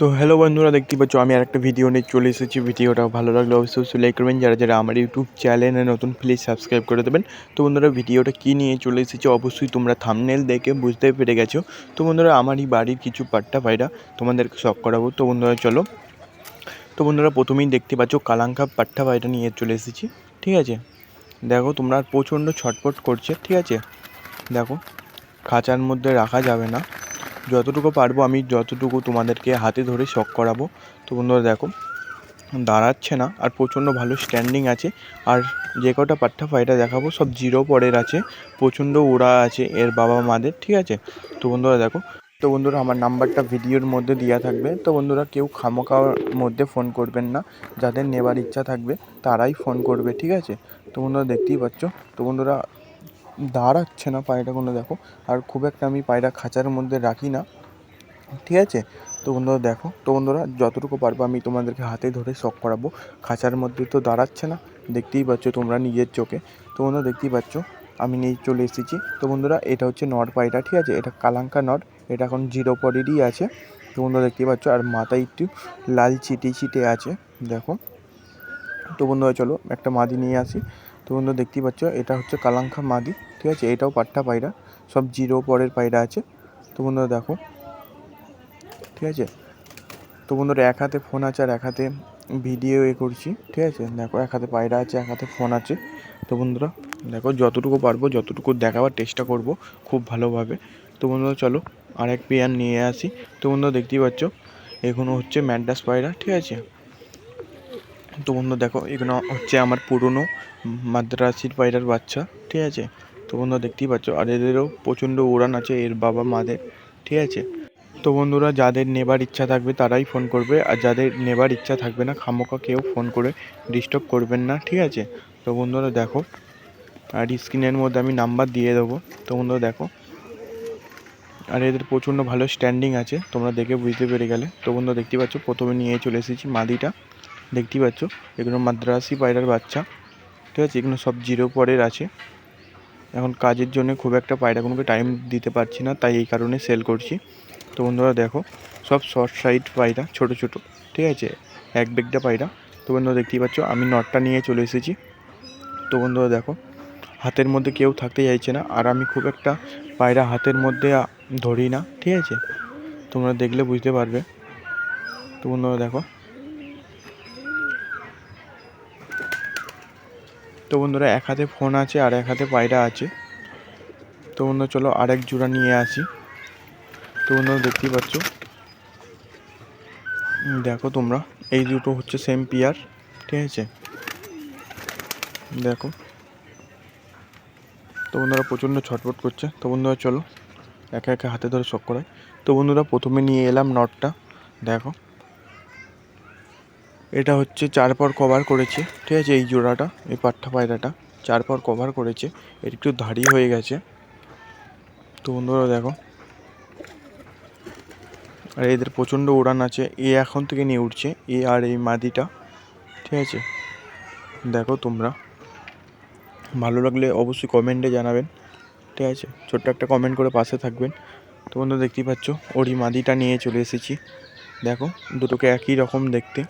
তো হ্যালো বন্ধুরা, দেখতে পাচ্ছ আমি আর একটা ভিডিও নিয়ে চলে এসেছি। ভিডিওটা ভালো লাগলে অবশ্যই অবশ্যই লাইক করবেন। যারা যারা আমার ইউটিউব চ্যানেলে নতুন প্লিজ সাবস্ক্রাইব করে দেবেন। তো বন্ধুরা ভিডিওটা কী নিয়ে চলে এসেছি অবশ্যই তোমরা থামনেল দেখে বুঝতে পেরে গেছো। তো বন্ধুরা, আমারই বাড়ির কিছু পাট্টা পায়রা তোমাদেরকে শখ করাবো। তো বন্ধুরা, চলো। তো বন্ধুরা, প্রথমেই দেখতে পাচ্ছ কালাঙ্কা পাট্টা পায়রা নিয়ে চলে এসেছি, ঠিক আছে? দেখো, তোমরা প্রচণ্ড ছটপট করছে, ঠিক আছে? দেখো, খাঁচার মধ্যে রাখা যাবে না। যতটুকু পারব আমি যতটুকু তোমাদেরকে হাতে ধরে শখ করাবো। তো বন্ধুরা দেখো, দাঁড়াচ্ছে না আর প্রচণ্ড ভালো স্ট্যান্ডিং আছে। আর যে কটা পাট্টা পায়রা দেখাবো সব জিরো পরের আছে, প্রচণ্ড ওড়া আছে এর বাবা মাদের, ঠিক আছে? তো বন্ধুরা দেখো, তো বন্ধুরা আমার নাম্বারটা ভিডিওর মধ্যে দেওয়া থাকবে। তো বন্ধুরা কেউ খামোকার মধ্যে ফোন করবেন না, যাদের নেবার ইচ্ছা থাকবে তারাই ফোন করবে, ঠিক আছে? তো বন্ধুরা দেখতেই পাচ্ছ, তো বন্ধুরা দাঁড়াচ্ছে না পায়রাগুলো দেখো। আর খুব একটা আমি পায়রা খাঁচার মধ্যে রাখি না। ঠিক আছে? তো বন্ধুরা দেখো, তো বন্ধুরা যতটুকু পারব আমি তোমাদেরকে হাতে ধরে শখ করাবো। খাঁচার মধ্যে তো দাঁড়াচ্ছে না, দেখতেই পাচ্ছ তোমরা নিজের চোখে। তো বন্ধুরা দেখতেই পাচ্ছ, আমি নিয়ে চলে এসেছি। তো বন্ধুরা এটা হচ্ছে নর পায়রা, ঠিক আছে? এটা কালাঙ্কা নর, এটা এখন জিরো পরেরই আছে। তো বন্ধুরা দেখতেই পাচ্ছ, আর মাথায় একটু লাল চিটে চিটে আছে, দেখো। তো বন্ধুরা চলো, একটা মাদি নিয়ে আসি। তো বন্ধুরা দেখতেই পাচ্ছ, এটা হচ্ছে কালাঙ্খা মাদি ঠিক আছে? এটাও পাট্টা পায়রা, সব জিরো পরের পায়রা আছে। তো বন্ধুরা দেখো, ঠিক আছে? তো বন্ধুরা এক হাতে ফোন আছে আর এক হাতে ভিডিও এ করছি, ঠিক আছে? দেখো, এক হাতে পায়রা আছে, এক হাতে ফোন আছে। তো বন্ধুরা, দেখো, যতটুকু পারব, যতটুকু দেখাবার চেষ্টা করব, খুব ভালোভাবে। তো বন্ধুরা, চলো আর এক পেয়ার নিয়ে আসি। তো বন্ধুরা দেখতেই পাচ্ছ এগুলো হচ্ছে ম্যাড্রাস পায়রা, ঠিক আছে? তো বন্ধু দেখো, এগুলো হচ্ছে আমার পুরনো মাদ্রাসির পায়রার বাচ্চা, ঠিক আছে? তো বন্ধুরা দেখতেই পাচ্ছ, আর এদেরও প্রচণ্ড উড়ান আছে এর বাবা মাদের, ঠিক আছে? তো বন্ধুরা যাদের নেবার ইচ্ছা থাকবে তারাই ফোন করবে, আর যাদের নেবার ইচ্ছা থাকবে না খামোকা কেউ ফোন করে ডিস্টার্ব করবেন না, ঠিক আছে? তো বন্ধুরা দেখো, আর স্ক্রিনের মধ্যে আমি নাম্বার দিয়ে দেবো, তো বন্ধুরা দেখো, আর এদের প্রচণ্ড ভালো স্ট্যান্ডিং আছে, তোমরা দেখে বুঝতে পেরে গেলে। তো বন্ধুরা দেখতে পাচ্ছ, প্রথমে নিয়ে চলে এসেছি মাদিটা। দেখতেই পাচ্ছ, এগুলো মাদ্রাসি পায়রার বাচ্চা। ঠিক আছে, এগুলো সব জিরো পরের আছে। এখন কাজের জন্য খুব একটা পায়রাগুলোকে টাইম দিতে পারছি না, তাই এই কারণে সেল করছি। তো বন্ধুরা দেখো, সব শর্ট সাইড পায়রা, ছোট ছোট। ঠিক আছে, এক বেগটা পায়রা। তো বন্ধুরা দেখতেই পাচ্ছ, আমি নটটা নিয়ে চলে এসেছি। তো বন্ধুরা দেখো, হাতের মধ্যে কেউ থাকতে চাইছে না, আর আমি খুব একটা পায়রা হাতের মধ্যে ধরি না। ঠিক আছে, তোমরা দেখলে বুঝতে পারবে। তো বন্ধুরা দেখো তো বন্ধুরা, এক হাতে ফোন আছে আর এক হাতে পায়রা আছে। তো বন্ধুরা চলো আরেক জোড়া নিয়ে আসি। তো বন্ধুরা দেখতেই পাচ্ছ? দেখো তোমরা, এই দুটো হচ্ছে সেম পিয়ার ঠিক আছে? দেখো। তো বন্ধুরা, প্রচণ্ড ছটফট করছে। তো বন্ধুরা, চলো, একা একা হাতে ধরে শখ করায় তো বন্ধুরা, প্রথমে নিয়ে এলাম নটটা দেখো। এটা হচ্ছে চার পর কভার করেছে, ঠিক আছে, এই জোড়াটা, এই পাট্টা পায়রাটা চার পর কভার করেছে, এর একটু ধারি হয়ে গেছে। তো বন্ধুরা দেখো, আর এদের প্রচণ্ড উড়ান আছে, এ এখন থেকে নিয়ে উঠছে, এ আর এই মাদিটা, ঠিক আছে? দেখো তোমরা, ভালো লাগলে অবশ্যই কমেন্টে জানাবেন, ঠিক আছে? ছোট্ট একটা কমেন্ট করে পাশে থাকবেন। তো বন্ধু দেখতেই পাচ্ছ, ওরই মাদিটা নিয়ে চলে এসেছি। দেখো, দুটোকে একই রকম দেখতে।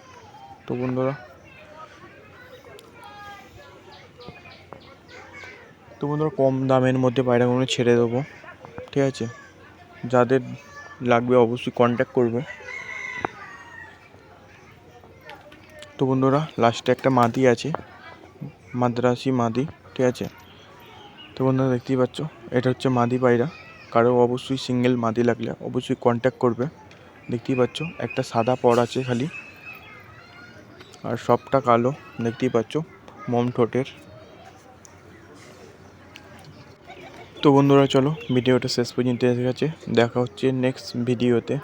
তো বন্ধুরা তো বন্ধুরা কম দামের মধ্যে পায়রাগুলো ছেড়ে দেবো, ঠিক আছে? যাদের লাগবে অবশ্যই কন্ট্যাক্ট করবে। তো বন্ধুরা লাস্টে একটা মাদি আছে, মাদ্রাসি মাদি, ঠিক আছে? তো বন্ধুরা দেখতেই পাচ্ছ, এটা হচ্ছে মাদি পায়রা। কারও অবশ্যই সিঙ্গেল মাদি লাগলে অবশ্যই কন্ট্যাক্ট করবে। দেখতেই পাচ্ছ, একটা সাদা পর আছে খালি। আর সবটা কালো, দেখতেই পাচ্ছ, মম ঠোঁটের। তো বন্ধুরা, চলো ভিডিওটা শেষ পর্যন্ত এসে গেছে। দেখা হচ্ছে নেক্সট ভিডিওতে।